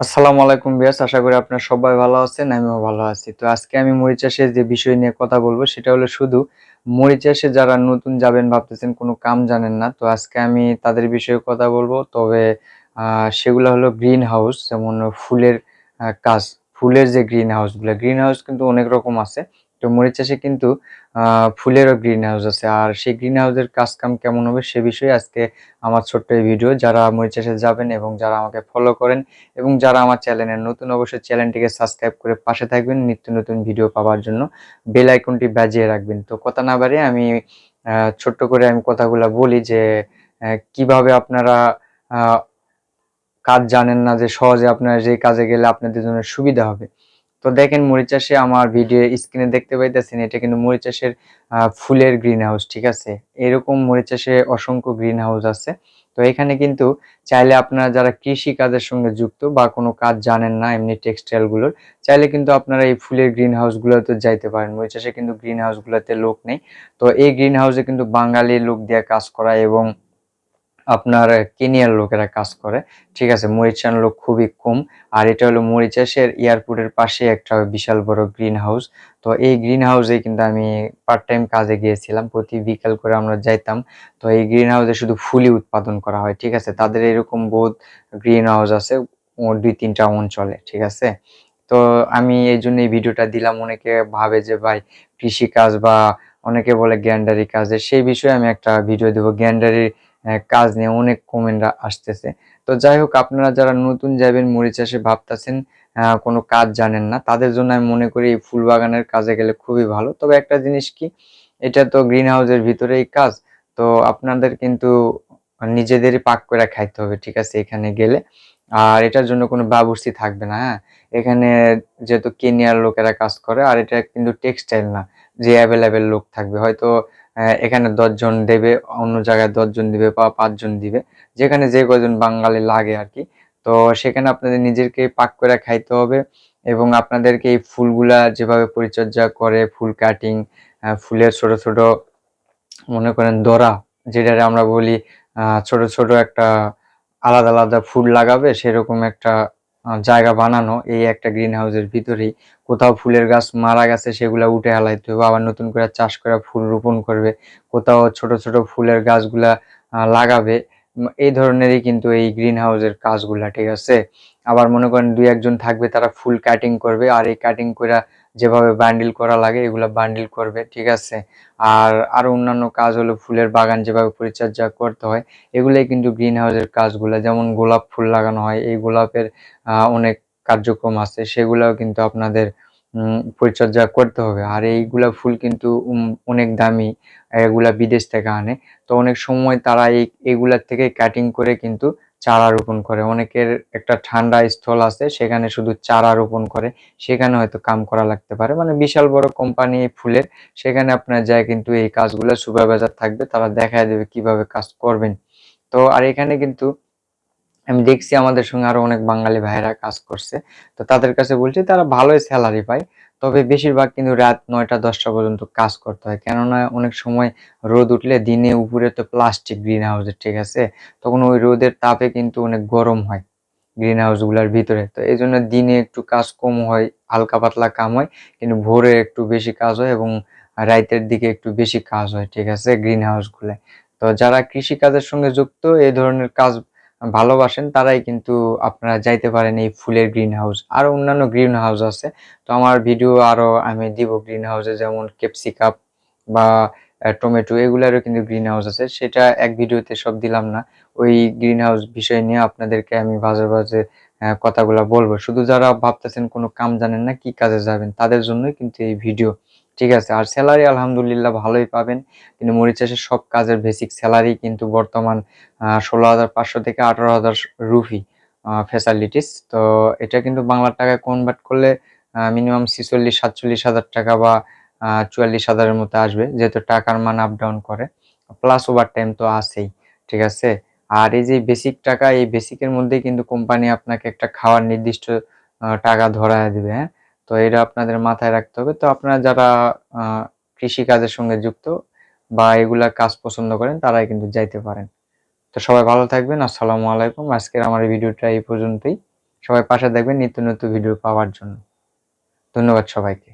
আসসালামু আলাইকুম বিয়াস আশা করি আপনার সবাই ভালো আছেন, আমিও ভালো আছি। তো আজকে আমি মরিচ চাষের যে বিষয় নিয়ে কথা বলব, সেটা হলো শুধু মরিচ চাষে যারা নতুন যাবেন ভাবতেছেন, কোনো কাম জানেন না। তো আজকে আমি তাদের বিষয়ে কথা বলব, তবে সেগুলো হলো গ্রিন হাউস যেমন ফুলের কাজ ফুলের যে গ্রিন হাউসগুলো গ্রিন হাউস কিন্তু অনেক রকম আছে। তো মরিচ চাষে কিন্তু ফুলেরও গ্রিন হাউস আছে। আর সেই গ্রিন হাউসের কাজ কাম কেমন হবে সে বিষয়ে আজকে আমার ছোট্ট এই ভিডিও যারা মরিচ চাষে যাবেন এবং যারা আমাকে ফলো করেন এবং যারা আমার চ্যানেলের নতুন, অবশ্যই চ্যানেলটিকে সাবস্ক্রাইব করে পাশে থাকবেন নিত্য নতুন ভিডিও পাওয়ার জন্য। বেল আইকনটি বাজিয়ে রাখবেন। তো কথা না বাড়িয়ে আমি ছোট্ট করে আমি কথাগুলো বলি যে কীভাবে আপনারা কাজ জানেন না যে সহজে আপনারা যে কাজে গেলে আপনাদের জন্য সুবিধা হবে। তো দেখেন মরিচ চাষে আমার ভিডিও স্ক্রিনে দেখতে পাইতেছেন, এটা কিন্তু মরিচ চাষের ফুলের গ্রিন হাউস ঠিক আছে? এরকম মরিচ চাষে অসংখ্য গ্রিন হাউস আছে। তো এখানে কিন্তু চাইলে আপনারা যারা কৃষি কাজের সঙ্গে যুক্ত বা কোনো কাজ জানেন না, এমনি টেক্সটাইলগুলোর, চাইলে কিন্তু আপনারা এই ফুলের গ্রিন হাউস গুলোতে যাইতে পারেন। মরিচ চাষে কিন্তু গ্রিন হাউস গুলোতে লোক নেই। তো এই গ্রিন হাউসে কিন্তু বাঙালি লোক দিয়ে কাজ করা এবং আপনার কেনিয়ার লোকেরা কাজ করে। ঠিক আছে মরিচান লোক খুবই কম। আর এটা হলো মরিচাসের এয়ারপোর্টের পাশে একটা বিশাল বড় গ্রিন হাউস তো এই গ্রিন হাউসে কিন্তু আমি পার্ট টাইম কাজে গিয়েছিলাম। প্রতি বিকাল করে আমরা যাইতাম। তো এই গ্রিন হাউসে শুধু ফুলই উৎপাদন করা হয়, ঠিক আছে? তাদের এরকম বহুত গ্রিন হাউস আছে দুই তিনটা অঞ্চলে, ঠিক আছে? তো আমি এই জন্য এই ভিডিওটা দিলাম। অনেকে ভাবে যে, ভাই কৃষি কাজ বা অনেকে বলে গ্যান্ডারি কাজে সেই বিষয়ে আমি একটা ভিডিও দেবো। গ্যান্ডারির কাজ নিয়ে অনেক কমেন্ট আসতেছে। তো যাই হোক, আপনারা যারা নতুন যাবেন, মরিচ চাষে ভাবতেছেন কোনো কাজ জানেন না, তাদের জন্য আমি মনে করি এই ফুল বাগানের কাজে গেলে খুবই ভালো। তবে একটা জিনিস কি, এটা তো গ্রিন হাউসের ভিতরেই কাজ, তো আপনাদের কিন্তু নিজেদেরই পাক করে খাইতে হবে, ঠিক আছে, এখানে গেলে। আর এটার জন্য কোনো বাবুর্চি থাকবে না হ্যাঁ? এখানে যেহেতু কেনিয়ার লোকেরা কাজ করে, আর এটা কিন্তু টেক্সটাইল না, যে অ্যাভেলেবেল লোক থাকবে। হয়তো এখানে দশজন দেবে, অন্য জায়গায় দশজন দিবে বা পাঁচজন দিবে। যেখানে যে কজন বাঙালি লাগে আর কি তো সেখানে আপনাদের নিজেকে পাক করে খাইতে হবে এবং আপনাদেরকে এই ফুলগুলা যেভাবে পরিচর্যা করে, ফুল কাটিং ফুলের ছোট ছোট, মনে করেন দরা যেটা আমরা বলি ছোট ছোট একটা আলাদা আলাদা ফুল লাগাবে, সেরকম একটা জায়গা বানানো, এই একটা গ্রিন হাউসের ভিতরেই কোথাও ফুলের গাছ মারা গেছে, সেগুলো উঠে হালাইতে হবে, আবার নতুন করে চাষ করা ফুল রোপণ করবে, কোথাও ছোট ছোট ফুলের গাছগুলা লাগাবে এই ধরনেরই কিন্তু এই গ্রিন হাউসের কাজগুলা, ঠিক আছে? আবার মনে করেন দুই একজন থাকবে, তারা ফুল কাটিং করবে, আর এই কাটিং করে যেভাবে বান্ডিল করা লাগে, এগুলো বান্ডিল করবে, ঠিক আছে? আর আরও অন্যান্য কাজ হলো ফুলের বাগান যেভাবে পরিচর্যা করতে হয়, এগুলাই কিন্তু গ্রিন হাউসের কাজগুলো, যেমন গোলাপ ফুল লাগানো হয়, এই গোলাপের অনেক কার্যক্রম আছে, সেগুলাও কিন্তু আপনাদের পরিচর্যা করতে হবে। আর এইগুলা ফুল কিন্তু অনেক দামি, এগুলা বিদেশ থেকে আনে। তো অনেক সময় তারা এই, এগুলার থেকে কাটিং করে কিন্তু চারা রোপণ করে। অনেকের একটা ঠান্ডা স্থল আছে, সেখানে শুধু চারা রোপণ করে, সেখানে হয়তো কাম করা লাগতে পারে। মানে বিশাল বড় কোম্পানি ফুলের, সেখানে আপনার যায় কিন্তু এই কাজগুলো সুপারভাইজার থাকবে, তারা দেখায় দেবে কীভাবে কাজ করবেন। তো আর এখানে কিন্তু আমি দেখছি আমাদের সঙ্গে আরও অনেক বাঙালি ভাইয়েরা কাজ করছে, তো তাদের কাছে বলছি তারা ভালোই স্যালারি পায়। তবে বেশিরভাগ কিন্তু রাত নয়টা, দশটা পর্যন্ত কাজ করতে হয়। কেননা অনেক সময় রোদ উঠলে দিনে উপরে তো প্লাস্টিক গ্রিন হাউসে ঠিক আছে? তখন ওই রোদের তাপে কিন্তু অনেক গরম হয় গ্রিন হাউসগুলোর ভিতরে। তো এই জন্য দিনে একটু কাজ কম হয়, হালকা পাতলা কাম হয়, কিন্তু ভোরে একটু বেশি কাজ হয় এবং রাইতের দিকে একটু বেশি কাজ হয়, ঠিক আছে? গ্রিন হাউস গুলায়। তো যারা কৃষি কাজের সঙ্গে যুক্ত এই ধরনের কাজ ভালোবাসেন, তারাই কিন্তু আপনারা যাইতে পারেন এই ফুলের গ্রিন হাউস আরও অন্যান্য গ্রিন হাউস আছে। তো আমার ভিডিও আরও আমি দিব গ্রিন হাউসে যেমন ক্যাপসিকাম বা টমেটো এগুলারও কিন্তু গ্রিন হাউস আছে। সেটা এক ভিডিওতে সব দিলাম না। ওই গ্রিন হাউস বিষয় নিয়ে আপনাদেরকে আমি মাঝে বাজে কথাগুলো বলব। শুধু যারা ভাবতেছেন কোনো কাম জানেন না, কি কাজে যাবেন, তাদের জন্যই কিন্তু এই ভিডিও ঠিক আছে, আর স্যালারি আলহামদুলিল্লাহ ভালোই পাবেন। কিন্তু মরিচ চাষের সব কাজের বেসিক স্যালারি কিন্তু বর্তমান ষোলো হাজার পাঁচশো থেকে আঠারো হাজার রুফি ফ্যাসিলিটিস তো এটা কিন্তু বাংলার টাকায় কনভার্ট করলে মিনিমাম ছিচল্লিশ, সাতচল্লিশ হাজার টাকা বা চুয়াল্লিশ হাজারের মতো আসবে, যেহেতু টাকার মান আপ ডাউন করে। প্লাস ওভার টাইম তো আছেই, ঠিক আছে? আর এই যে বেসিক টাকা, এই বেসিকের মধ্যেই কিন্তু কোম্পানি আপনাকে একটা খাওয়ার নির্দিষ্ট টাকা ধরায় দিবে হ্যাঁ? তো এটা আপনাদের মাথায় রাখতে হবে। তো আপনারা যারা কৃষি কাজের সঙ্গে যুক্ত বা এগুলা কাজ পছন্দ করেন, তারাই কিন্তু যাইতে পারেন। তো সবাই ভালো থাকবেন। আসসালামু আলাইকুম। আজকের আমার এই ভিডিওটা এই পর্যন্তই। সবাই পাশে দেখবেন নিত্য নতুন ভিডিও পাওয়ার জন্য। ধন্যবাদ সবাইকে।